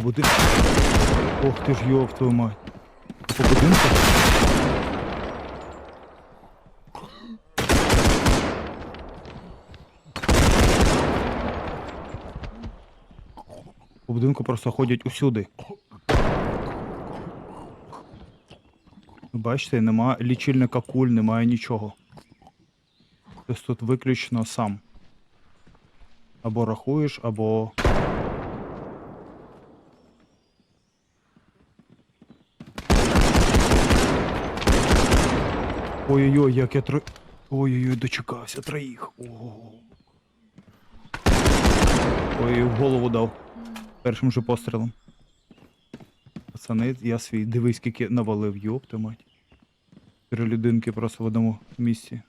будинку. Ох ти ж йоп твою мать. По будинку? По будинку просто ходять усюди. Бачите, нема лічильника куль, немає нічого. Тобто тут виключно сам. Або рахуєш, або. Ой-ой-ой, як я тро... Ой-ой-ой, дочекався троїх. Ого. Ой, в голову дав. Першим же пострілом. Пацани, я свій. Дивись, скільки навалив, йопта мать. Три людинки просто в одному місці.